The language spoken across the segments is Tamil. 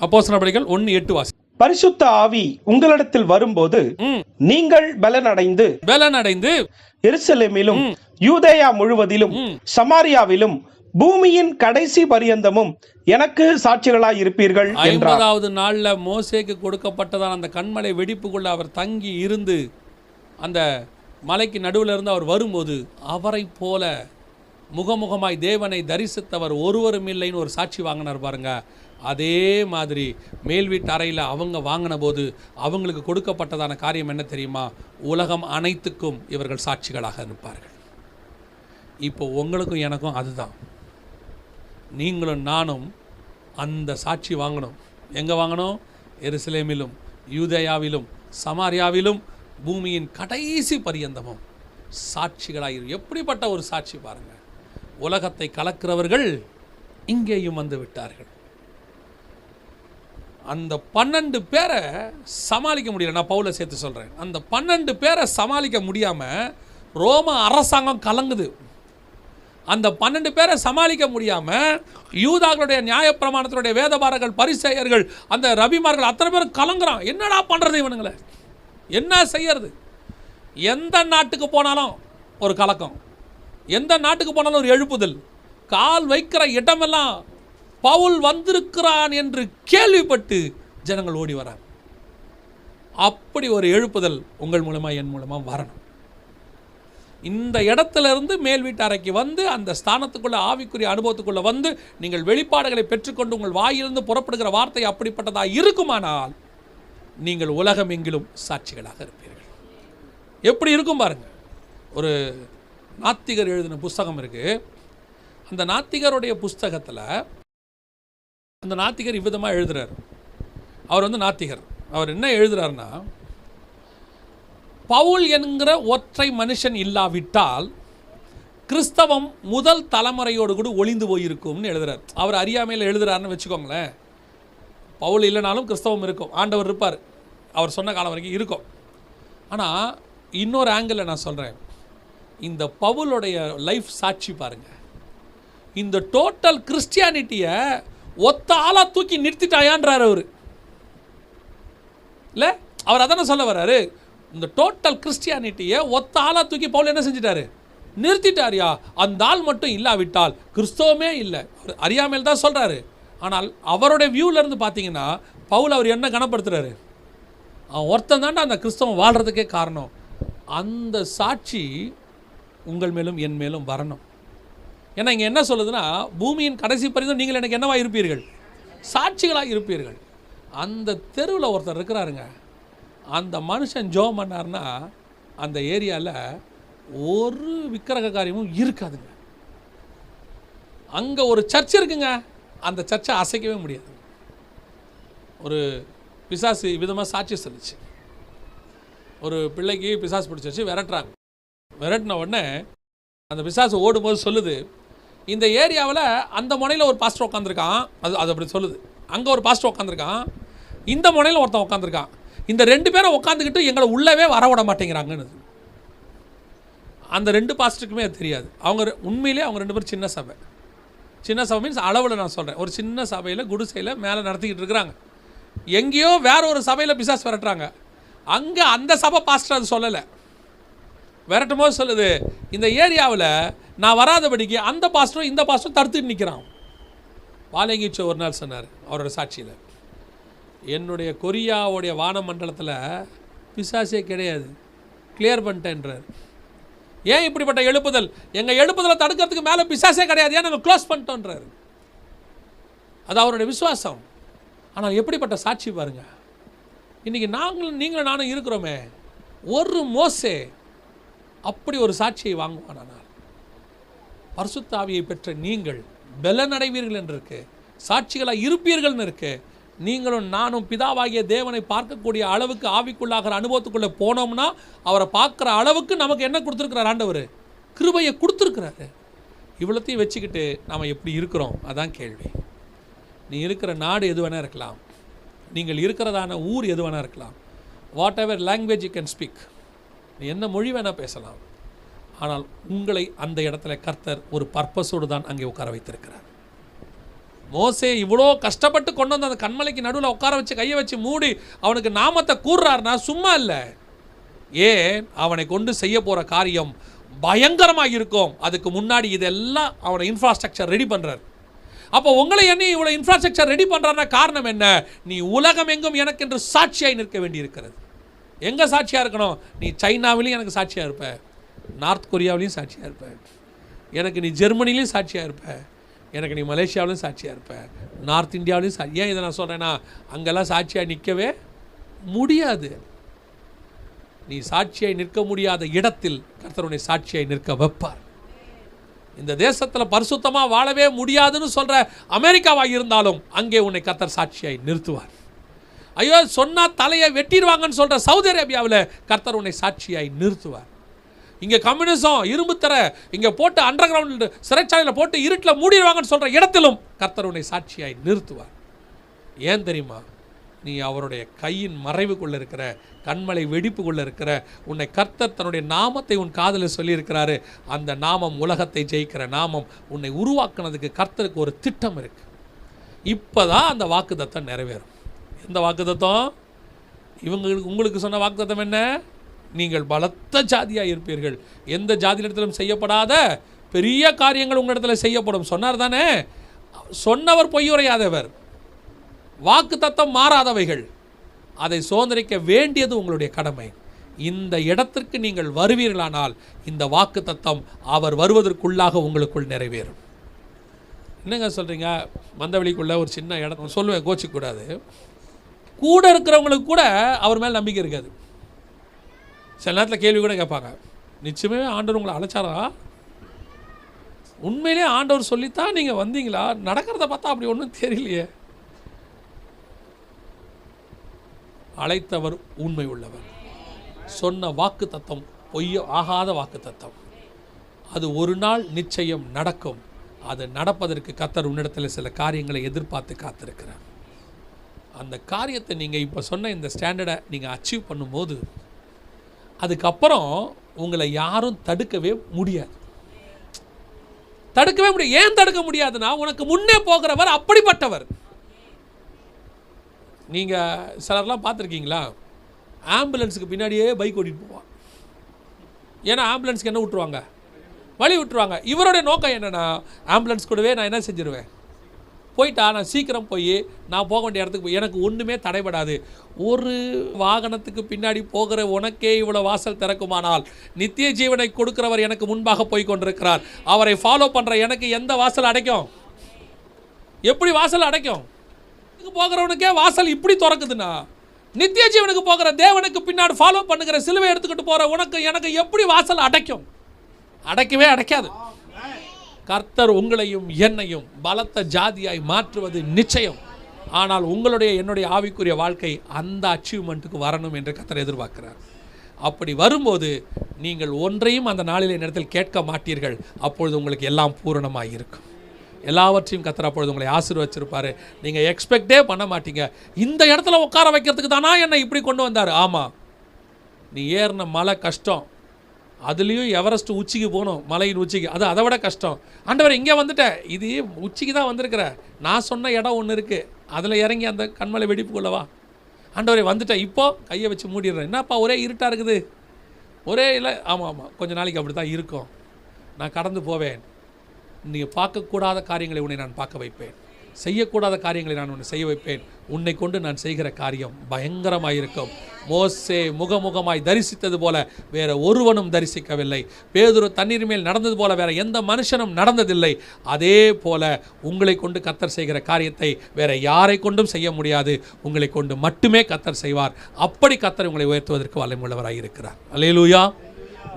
அப்போஸ்தலர் நடவடிக்கைகள் ஒன்று எட்டு வாசி. பரிசுத்த ஆவி உங்களிடத்தில் வரும்போது நீங்கள் பலனடைந்து பலன் அடைந்து எருசலேமிலும் யூதேயா முழுவதிலும் சமாரியாவிலும் பூமியின் கடைசி பரியந்தமும் எனக்கு சாட்சிகளாய் இருப்பீர்கள் ஐம்பதாவது நாள்ல மோசேக்கு கொடுக்கப்பட்டதான அந்த கண்மலை வெடிப்புக்குள்ள அவர் தங்கி இருந்து அந்த மலைக்கு நடுவில் இருந்து அவர் வரும்போது அவரை போல முகமுகமாய் தேவனை தரிசித்தவர் ஒருவரும் இல்லைன்னு ஒரு சாட்சி வாங்கினார் பாருங்க. அதே மாதிரி மேல் வீட்டு அறையில் அவங்க வாங்கின போது அவங்களுக்கு கொடுக்கப்பட்டதான காரியம் என்ன தெரியுமா? உலகம் அனைத்துக்கும் இவர்கள் சாட்சிகளாக இருப்பார்கள் இப்போ உங்களுக்கும் எனக்கும் அதுதான். நீங்களும் நானும் அந்த சாட்சி வாங்கணும். எங்கே வாங்கணும்? எருசலேமிலும் யூதேயாவிலும் சமாரியாவிலும் பூமியின் கடைசி பரியந்தமும். சாட்சிகளாயிரு. எப்படிப்பட்ட ஒரு சாட்சி பாருங்கள் உலகத்தை கலக்கிறவர்கள் இங்கேயும் வந்து விட்டார்கள். அந்த பன்னெண்டு பேரை சமாளிக்க முடியல. நான் பவுல சேர்த்து சொல்கிறேன் அந்த பன்னெண்டு பேரை சமாளிக்க முடியாமல் ரோம அரசாங்கம் கலங்குது. அந்த பன்னெண்டு பேரை சமாளிக்க முடியாமல் யூதாக்களுடைய நியாயப்பிரமாணத்தினுடைய வேதபாரர்கள் பரிசெயர்கள் அந்த ரபிமார்கள் அத்தனை பேரும் கலங்குறான். என்னடா பண்ணுறது இவனுங்களை? என்ன செய்யறது? எந்த நாட்டுக்கு போனாலும் ஒரு கலக்கம். எந்த நாட்டுக்கு போனாலும் ஒரு எழுப்புதல். கால் வைக்கிற இடமெல்லாம் பவுல் வந்திருக்கிறான் என்று கேள்விப்பட்டு ஜனங்கள் ஓடி வராங்க. அப்படி ஒரு எழுப்புதல் உங்கள் மூலமாக என் மூலமாக வரணும். இந்த இடத்துல இருந்து மேல் வீட்டு வந்து அந்த ஸ்தானத்துக்குள்ள ஆவிக்குரிய அனுபவத்துக்குள்ள வந்து நீங்கள் வெளிப்பாடுகளை பெற்றுக்கொண்டு உங்கள் வாயிலிருந்து புறப்படுகிற வார்த்தை அப்படிப்பட்டதாக இருக்குமானால் நீங்கள் உலகம் எங்கிலும் சாட்சிகளாக இருப்பீர்கள். எப்படி இருக்கும் பாருங்க. ஒரு நாத்திகர் எழுதின புஸ்தகம் இருக்கு. அந்த நாத்திகருடைய புஸ்தகத்தில் அந்த நாத்திகர் இவ்விதமாக எழுதுறார். அவர் வந்து நாத்திகர். அவர் என்ன எழுதுறாருன்னா பவுல் என்கிற ஒற்றை மனுஷன் இல்லாவிட்டால் கிறிஸ்தவம் முதல் தலைமுறையோடு கூட ஒளிந்து போயிருக்கும்னு எழுதுறார். அவர் அறியாமையில் எழுதுறாருன்னு வச்சுக்கோங்களேன். பவுல் இல்லைனாலும் கிறிஸ்தவம் இருக்கும். ஆண்டவர் இருப்பார். அவர் சொன்ன காலம் வரைக்கும் இருக்கும். ஆனால் இன்னொரு ஆங்கிளில் நான் சொல்கிறேன் இந்த பவுலுடைய லைஃப் சாட்சி பாருங்க. இந்த டோட்டல் கிறிஸ்டியானிட்டியை ஒத்த ஆளாக தூக்கி நிறுத்திட்டாயான்றார் அவர். இல்லை? அவர் அதானே சொல்ல வர்றாரு? இந்த டோட்டல் கிறிஸ்டியானிட்டியை ஒத்த ஆளாக தூக்கி பவுல் என்ன செஞ்சிட்டாரு? நிறுத்திட்டாரியா? அந்த ஆள் மட்டும் இல்லாவிட்டால் கிறிஸ்தவமே இல்லை. அவர் அறியாமல் தான் சொல்கிறாரு ஆனால் அவருடைய வியூவில் இருந்து பார்த்தீங்கன்னா பவுல் அவர் என்ன கனப்படுத்துறாரு? அவன் ஒருத்தன் தாண்டா அந்த கிறிஸ்தவம் வாழ்கிறதுக்கே காரணம். அந்த சாட்சி உங்கள் மேலும் என் மேலும் வரணும். ஏன்னா இங்கே என்ன சொல்லுதுன்னா பூமியின் கடைசி பரிந்தும் நீங்கள் எனக்கு என்னவா இருப்பீர்கள்? சாட்சிகளாக இருப்பீர்கள். அந்த தெருவில் ஒருத்தர் இருக்கிறாருங்க. அந்த மனுஷன் ஜோம் பண்ணார்னா அந்த ஏரியாவில் ஒரு விக்கிரக காரியமும் இருக்காதுங்க. அங்கே ஒரு சர்ச் இருக்குங்க. அந்த சர்ச்சை அசைக்கவே முடியாது. ஒரு பிசாசு விதமாக சாட்சி சொல்லுச்சு. ஒரு பிள்ளைக்கு பிசாசு பிடிச்சிருச்சு விரட்டுறாங்க. விரட்டின உடனே அந்த பிசாசு ஓடும்போது சொல்லுது இந்த ஏரியாவில் அந்த முனையில் ஒரு பாஸ்டர் உட்காந்துருக்கான் அது அது அப்படி சொல்லுது. அங்கே ஒரு பாஸ்டர் உட்காந்துருக்கான் இந்த முனையில் ஒருத்தன் உட்காந்துருக்கான் இந்த ரெண்டு பேரும் உட்காந்துக்கிட்டு எங்களை உள்ளவே வர விட மாட்டேங்கிறாங்கன்னு. அந்த ரெண்டு பாஸ்டருக்குமே அது தெரியாது. அவங்க உண்மையிலே அவங்க ரெண்டு பேரும் சின்ன சபை. சின்ன சபை மீன்ஸ் அளவில் நான் சொல்கிறேன் ஒரு சின்ன சபையில் குடிசையில் மேலே நடத்திக்கிட்டு இருக்கிறாங்க எங்கேயோ வேற ஒரு சபையில் பிசாஸ் விரட்டுறாங்க. அங்கே அந்த சபை பாஸ்டர் அது சொல்லலை. விரட்டும் போது சொல்லுது இந்த ஏரியாவில் நான் வராதபடிக்கு அந்த பாஸ்டரும் இந்த பாஸ்டரும் தடுத்துட்டு நிற்கிறான் வாலங்கிச்சு ஒரு நாள் சொன்னார் அவரோட சாட்சியில். என்னுடைய கொரியாவுடைய வானமண்டலத்தில் பிசாசே கிடையாது. கிளியர் பண்ணிட்டேன்றார். ஏன் இப்படிப்பட்ட எழுப்புதல்? எங்கள் எழுப்புதலை தடுக்கிறதுக்கு மேலே பிசாசே கிடையாது. ஏன் நாங்கள் க்ளோஸ் பண்ணிட்டோன்றார் அது அவருடைய விசுவாசம். ஆனால் எப்படிப்பட்ட சாட்சி பாருங்க. இன்றைக்கி நாங்களும் நீங்களும் நானும் இருக்கிறோமே. ஒரு மோசே அப்படி ஒரு சாட்சியை வாங்குவானால் பரிசுத்தாவியை பெற்ற நீங்கள் பலனடைவீர்கள் என்று இருக்கு. சாட்சிகளாக இருப்பீர்கள்னு இருக்கு. நீங்களும் நானும் பிதாவாகிய தேவனை பார்க்கக்கூடிய அளவுக்கு ஆவிக்குள்ளாகிற அனுபவத்துக்குள்ளே போனோம்னா அவரை பார்க்குற அளவுக்கு நமக்கு என்ன கொடுத்துருக்கிறார் ஆண்டவர்? கிருபையை கொடுத்துருக்குறாரு. இவ்வளோத்தையும் வச்சுக்கிட்டு நாம் எப்படி இருக்கிறோம்? அதான் கேள்வி. நீ இருக்கிற நாடு எது வேணால் இருக்கலாம். நீங்கள் இருக்கிறதான ஊர் எது வேணால் இருக்கலாம். Whatever language you can speak நீ என்ன மொழி வேணால் பேசலாம். ஆனால் உங்களை அந்த இடத்துல கர்த்தர் ஒரு பர்பஸோடு தான் அங்கே உட்கார வைத்திருக்கிறார். மோசே இவ்வளோ கஷ்டப்பட்டு கொண்டு வந்து அந்த கண்மலைக்கு நடுவில் உட்கார வச்சு கையை வச்சு மூடி அவனுக்கு நாமத்தை கூறுறாருனா சும்மா இல்லை. ஏன்? அவனை கொண்டு செய்ய போகிற காரியம் பயங்கரமாக இருக்கும். அதுக்கு முன்னாடி இதெல்லாம் அவனை இன்ஃப்ராஸ்ட்ரக்சர் ரெடி பண்ணுறாரு அப்போ உங்களை என்ன இவ்வளோ இன்ஃப்ராஸ்ட்ரக்சர் ரெடி பண்ணுறாருனா காரணம் என்ன? நீ உலகம் எங்கும் எனக்கு என்று சாட்சியாய் நிற்க வேண்டியிருக்கிறது. எங்கே சாட்சியாக இருக்கணும்? நீ சைனாவிலையும் எனக்கு சாட்சியாக இருப்ப. நார்த் கொரியாவிலையும் சாட்சியாக இருப்ப. எனக்கு நீ ஜெர்மனிலையும் சாட்சியாக இருப்ப. எனக்கு நீ மலேசியாவிலையும் சாட்சியாக இருப்ப. நார்த் இந்தியாவிலையும் சா ஏன் இதை நான் சொல்கிறேன்னா அங்கெல்லாம் சாட்சியாக நிற்கவே முடியாது. நீ சாட்சியாய் நிற்க முடியாத இடத்தில் கர்த்தருடைய சாட்சியாய் நிற்க வைப்பார். இந்த தேசத்தில் பரிசுத்தமாக வாழவே முடியாதுன்னு சொல்கிற அமெரிக்காவாக இருந்தாலும் அங்கே உன்னை கர்த்தர் சாட்சியாய் நிறுத்துவார். ஐயோ சொன்னால் தலையை வெட்டிடுவாங்கன்னு சொல்கிற சவுதி அரேபியாவில் கர்த்தர் உன்னை சாட்சியாய் நிறுத்துவார். இங்கே கம்யூனிசம் இரும்பு தர இங்கே போட்டு அண்டர் கிரவுண்ட் சிறைச்சாலையில் போட்டு இருட்டில் மூடிடுவாங்கன்னு சொல்கிற இடத்திலும் கர்த்தர் உன்னை சாட்சியாய் நிறுத்துவார். ஏன் தெரியுமா? நீ அவருடைய கையின் மறைவுக்குள்ளே இருக்கிற கண்மலை வெடிப்புக்குள்ளே இருக்கிற உன்னை கர்த்தர் தன்னுடைய நாமத்தை உன் காதில் சொல்லியிருக்கிறாரு. அந்த நாமம் உலகத்தை ஜெயிக்கிற நாமம் உன்னை உருவாக்குனதுக்கு கர்த்தருக்கு ஒரு திட்டம் இருக்கு. இப்போதான் அந்த வாக்குதத்தம் நிறைவேறும். எந்த வாக்குதத்தம் இவங்களுக்கு உங்களுக்கு சொன்ன வாக்குதத்தம் என்ன? நீங்கள் பலத்த ஜாதியாக இருப்பீர்கள். எந்த ஜாதியிடத்திலும் செய்யப்படாத பெரிய காரியங்கள் உங்களிடத்தில் செய்யப்படும். சொன்னார் தானே? சொன்னவர் பொய்யுரையாதவர். வாக்கு தத்தம் மாறாதவைகள். அதை சுதந்திரிக்க வேண்டியது உங்களுடைய கடமை. இந்த இடத்திற்கு நீங்கள் வருவீர்களானால் இந்த வாக்கு தத்தம் அவர் வருவதற்குள்ளாக உங்களுக்குள் நிறைவேறும். என்னங்க சொல்கிறீங்க மந்தவெளிக்குள்ளே ஒரு சின்ன இடம். சொல்லுவேன் கோச்சிக்கூடாது கூட இருக்கிறவங்களுக்கு கூட அவர் மேல் நம்பிக்கை இருக்காது. சில நேரத்தில் கேள்வி கூட கேட்பாங்க. நிச்சயமே ஆண்டவர் உங்களை அழைச்சாரா? உண்மையிலே ஆண்டவர் சொல்லித்தான் நீங்கள் வந்தீங்களா? நடக்கிறத பார்த்தா அப்படி ஒன்றும் தெரியலையே. அழைத்தவர் உண்மை உள்ளவர். சொன்ன வாக்கு தத்தம் பொய்ய ஆகாத வாக்கு தத்தம் அது ஒரு நாள் நிச்சயம் நடக்கும். அது நடப்பதற்கு கத்தர் உன்னிடத்தில் சில காரியங்களை எதிர்பார்த்து காத்திருக்கிறார். அந்த காரியத்தை நீங்கள் இப்போ சொன்ன இந்த ஸ்டாண்டர்டை நீங்கள் அச்சீவ் பண்ணும்போது அதுக்கப்புறம் உங்களை யாரும் தடுக்கவே முடியாது. தடுக்கவே முடியாது. ஏன் தடுக்க முடியாதுன்னா உனக்கு முன்னே போகிறவர் அப்படிப்பட்டவர். நீங்கள் சிலர்லாம் பார்த்துருக்கீங்களா? ஆம்புலன்ஸுக்கு பின்னாடியே பைக் ஓட்டிட்டு போவான். ஏன்னா ஆம்புலன்ஸ்க்கு என்ன விட்டுருவாங்க? வழி விட்டுருவாங்க. இவருடைய நோக்கம் என்னென்னா ஆம்புலன்ஸ் கூடவே நான் என்ன செஞ்சிருவேன்? போயிட்டா நான் சீக்கிரம் போய் நான் போக வேண்டிய இடத்துக்கு போய் எனக்கு ஒன்றுமே தடைபடாது. ஒரு வாகனத்துக்கு பின்னாடி போகிற உனக்கே இவ்வளோ வாசல் திறக்குமானால் நித்திய ஜீவனை கொடுக்கிறவர் எனக்கு முன்பாக போய் கொண்டிருக்கிறார் அவரை ஃபாலோ பண்ணுற எனக்கு எந்த வாசல் அடைக்கும்? எப்படி வாசல் அடைக்கும்? இதுக்கு போகிறவனுக்கே வாசல் இப்படி திறக்குதுன்னா நித்திய ஜீவனுக்கு போகிற தேவனுக்கு பின்னாடி ஃபாலோ பண்ணுகிற சிலுவை எடுத்துக்கிட்டு போகிற உனக்கு எனக்கு எப்படி வாசல் அடைக்கும்? அடைக்கவே அடைக்காது. கர்த்தர் உங்களையும் என்னையும் பலத்த ஜாதியாய் மாற்றுவது நிச்சயம். ஆனால் உங்களுடைய என்னுடைய ஆவிக்குரிய வாழ்க்கை அந்த அச்சீவ்மெண்ட்டுக்கு வரணும் என்று கர்த்தர் எதிர்பார்க்கிறார். அப்படி வரும்போது நீங்கள் ஒன்றையும் அந்த நாளிலே நேரத்தில் கேட்க மாட்டீர்கள். அப்பொழுது உங்களுக்கு எல்லாம் பூரணமாக இருக்கும் எல்லாவற்றையும் கத்தர் அப்பொழுது உங்களை ஆசீர்வச்சிருப்பார். நீங்கள் எக்ஸ்பெக்டே பண்ண மாட்டீங்க. இந்த இடத்துல உட்கார வைக்கிறதுக்கு தானா என்னை இப்படி கொண்டு வந்தார்? ஆமாம் நீ ஏறின மழை கஷ்டம். அதுலேயும் எவரெஸ்ட் உச்சிக்கு போகணும் மலையின் உச்சிக்கு. அது அதை விட கஷ்டம். ஆண்டவர் இங்கே வந்துட்டேன் இது உச்சிக்கு தான் வந்திருக்கிற. நான் சொன்ன இடம் ஒன்று இருக்குது அதில் இறங்கி அந்த கண்மலை வெடிப்புக்குள்ளவா ஆண்டவரே வந்துட்டேன் இப்போது கையை வச்சு மூடிடுறேன். என்னப்பா ஒரே இருட்டாக இருக்குது? ஒரே இல்லை. ஆமாம் ஆமாம் கொஞ்ச நாளைக்கு அப்படி தான் இருக்கும். நான் கடந்து போவேன். நீங்கள் பார்க்கக்கூடாத காரியங்களை உன்னை நான் பார்க்க வைப்பேன். செய்யக்கூடாத காரியங்களை நான் உன்னை செய்ய வைப்பேன். உன்னை கொண்டு நான் செய்கிற காரியம் பயங்கரமாக இருக்கும் மோசே முகமுகமாய் தரிசித்தது போல வேற ஒருவனும் தரிசிக்கவில்லை. பேதுரு தண்ணீர் மேல் நடந்தது போல வேற எந்த மனுஷனும் நடந்ததில்லை. அதே போல உங்களை கொண்டு கத்தர் செய்கிற காரியத்தை வேற யாரை கொண்டும் செய்ய முடியாது. உங்களை கொண்டு மட்டுமே கத்தர் செய்வார். அப்படி கத்தர் உங்களை உயர்த்துவதற்கு வல்லமுள்ளவராக இருக்கிறார் அலையலூயா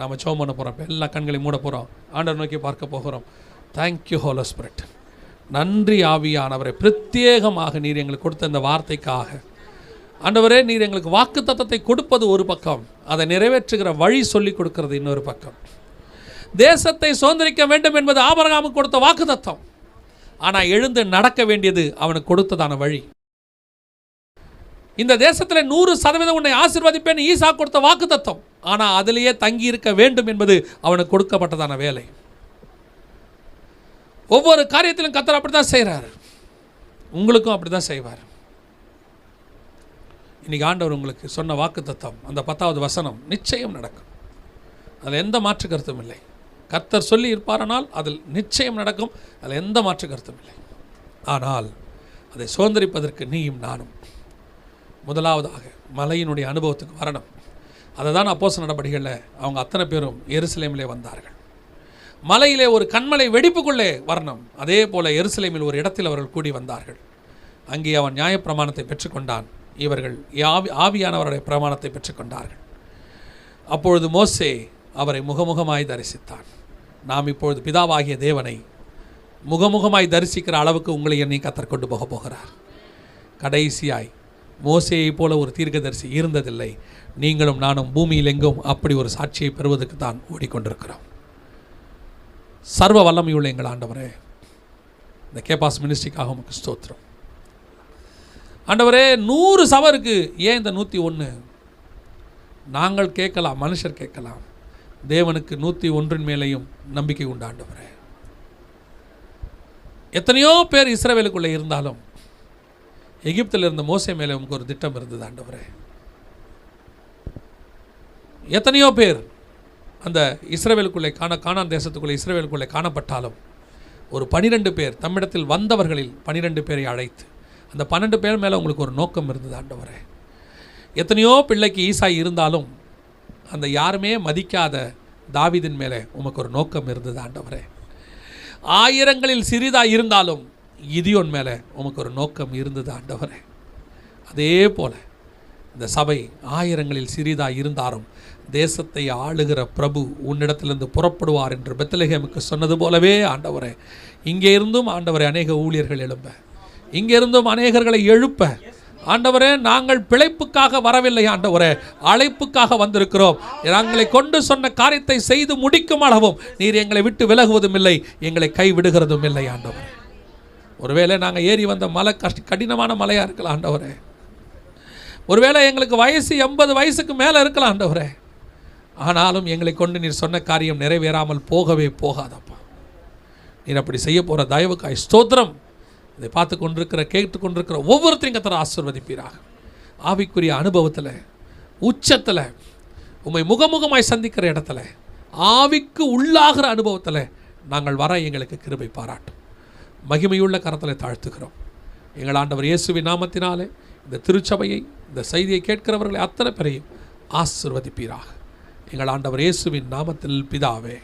நாம சோம் பண்ண போகிறோம் எல்லா கண்களையும் மூட போகிறோம் ஆண்டர் நோக்கி பார்க்க போகிறோம். தேங்க்யூ ஹோலோ ஸ்பிரிட் நன்றி ஆவியானவரை. பிரத்யேகமாக நீர் எங்களுக்கு கொடுத்த இந்த வார்த்தைக்காக. ஆண்டவரே நீர் எங்களுக்கு வாக்கு தத்தத்தை கொடுப்பது ஒரு பக்கம் அதை நிறைவேற்றுகிற வழி சொல்லி கொடுக்கிறது இன்னொரு பக்கம். தேசத்தை சுதந்திரிக்க வேண்டும் என்பது ஆபரகாமுக்கு கொடுத்த வாக்கு தத்தம் ஆனால் எழுந்து நடக்க வேண்டியது அவனுக்கு கொடுத்ததான வழி. இந்த தேசத்தில் நூறு சதவீதம் உன்னை ஆசிர்வதிப்பேன் ஈசா கொடுத்த வாக்கு தத்தம் ஆனால் அதிலேயே தங்கி இருக்க வேண்டும் என்பது அவனுக்கு கொடுக்கப்பட்டதான வேலை. ஒவ்வொரு காரியத்திலும் கத்தர் அப்படி தான் செய்கிறாரு உங்களுக்கும் அப்படி தான் செய்வார். இன்னைக்கு ஆண்டவர் உங்களுக்கு சொன்ன வாக்கு தத்துவம் அந்த பத்தாவது வசனம் நிச்சயம் நடக்கும். அதில் எந்த மாற்று கருத்தும் இல்லை. கர்த்தர் சொல்லி இருப்பாரானால் அதில் நிச்சயம் நடக்கும். அதில் எந்த மாற்று கருத்தும் இல்லை. ஆனால் அதை சுதந்திரிப்பதற்கு நீயும் நானும். முதலாவதாக மலையினுடைய அனுபவத்துக்கு வரணும். அதை தான் அப்போஸ் நடபடிகளில் அவங்க அத்தனை பேரும் எருசலேமிலே வந்தார்கள். மலையிலே ஒரு கண்மலை வெடிப்புக்குள்ளே வரணும். அதே போல எருசலேமில் ஒரு இடத்தில் அவர்கள் கூடி வந்தார்கள். அங்கே அவன் நியாயப்பிரமாணத்தை பெற்றுக்கொண்டான். இவர்கள் ஆவி ஆவியானவருடைய பிரமாணத்தை பெற்றுக்கொண்டார்கள். அப்பொழுது மோசே அவரை முகமுகமாய் தரிசித்தான். நாம் இப்பொழுது பிதாவாகிய தேவனை முகமுகமாய் தரிசிக்கிற அளவுக்கு உங்களை என்னை கத்தர் கொண்டு போக போகிறார். கடைசியாய் மோசையைப் போல ஒரு தீர்க்கதரிசி இருந்ததில்லை. நீங்களும் நானும் பூமியில் எங்கும் அப்படி ஒரு சாட்சியை பெறுவதற்கு தான் ஓடிக்கொண்டிருக்கிறோம். சர்வ வல்லமையுள்ள எங்கள் ஆண்டவரே. இந்த கேபாஸ் மினிஸ்ட்ரிக்காக உமக்கு ஸ்தோத்திரம். ஆண்டவரே நூறு சவருக்கு ஏன் இந்த நூற்றி ஒன்று நாங்கள் கேட்கலாம் மனுஷர் கேட்கலாம். தேவனுக்கு நூற்றி ஒன்றின் மேலேயும் நம்பிக்கை உண்டு ஆண்டவரே. எத்தனையோ பேர் இஸ்ரேவேலுக்குள்ளே இருந்தாலும் எகிப்தில் இருந்த மோசை மேலே உமக்கு ஒரு திட்டம் இருந்தது ஆண்டவரே. எத்தனையோ பேர் அந்த இஸ்ரேவேலுக்குள்ளே காண காணான் தேசத்துக்குள்ளே இஸ்ரேவேலுக்குள்ளே காணப்பட்டாலும் ஒரு பனிரெண்டு பேர் தம்மிடத்தில் வந்தவர்களில் பனிரெண்டு பேரை அழைத்து அந்த பன்னெண்டு பேர் மேலே உங்களுக்கு ஒரு நோக்கம் இருந்தது ஆண்டவரே. எத்தனையோ பிள்ளைக்கு ஈசாய் இருந்தாலும் அந்த யாருமே மதிக்காத தாவிதின் மேலே உமக்கு ஒரு நோக்கம் இருந்தது ஆண்டவரே. ஆயிரங்களில் சிறிதாக இருந்தாலும் இதியோன் மேலே உமக்கு ஒரு நோக்கம் இருந்தது ஆண்டவரே. அதே போல் இந்த சபை ஆயிரங்களில் சிறிதாக இருந்தாலும் தேசத்தை ஆளுகிற பிரபு உன்னிடத்திலிருந்து புறப்படுவார் என்று பெத்தலகேமுக்கு சொன்னது போலவே ஆண்டவரே இங்கே இருந்தும் ஆண்டவரை அநேக ஊழியர்கள் எழும்ப. இங்கே இருந்தும் அநேகர்களை எழுப்ப. ஆண்டவரே நாங்கள் பிழைப்புக்காக வரவில்லை ஆண்டவரே அழைப்புக்காக வந்திருக்கிறோம். நாங்களை கொண்டு சொன்ன காரியத்தை செய்து முடிக்கும் அளவும் நீர் எங்களை விட்டு விலகுவதும் இல்லை எங்களை கைவிடுகிறதும் இல்லை ஆண்டவரே. ஒருவேளை நாங்கள் ஏறி வந்த மலை கஷ்ட கடினமான மலையாக இருக்கலாம் ஆண்டவரே. ஒருவேளை எங்களுக்கு வயசு எண்பது வயசுக்கு மேலே இருக்கலாம் ஆண்டவரே. ஆனாலும் எங்களை கொண்டு நீர் சொன்ன காரியம் நிறைவேறாமல் போகவே போகாதப்பா. நீர் அப்படி செய்ய போகிற தயவுக்காய் ஸ்தோத்திரம். இதை பார்த்து கொண்டிருக்கிற கேட்டு கொண்டிருக்கிற ஒவ்வொருத்தரையும் கத்தர ஆசிர்வதிப்பீராக. ஆவிக்குரிய அனுபவத்தில் உச்சத்தில் உண்மை முகமுகமாய் சந்திக்கிற இடத்துல ஆவிக்கு உள்ளாகிற அனுபவத்தில் நாங்கள் வர எங்களுக்கு கிருபை பாராட்டும். மகிமையுள்ள கரத்தில் தாழ்த்துக்கிறோம் எங்கள் ஆண்டவர் இயேசுவின் நாமத்தினாலே இந்த திருச்சபையை இந்த செய்தியை கேட்கிறவர்களை அத்தனை பேரையும் ஆசிர்வதிப்பீராக. எங்கள் ஆண்டவர் இயேசுவின் நாமத்தில் பிதாவே.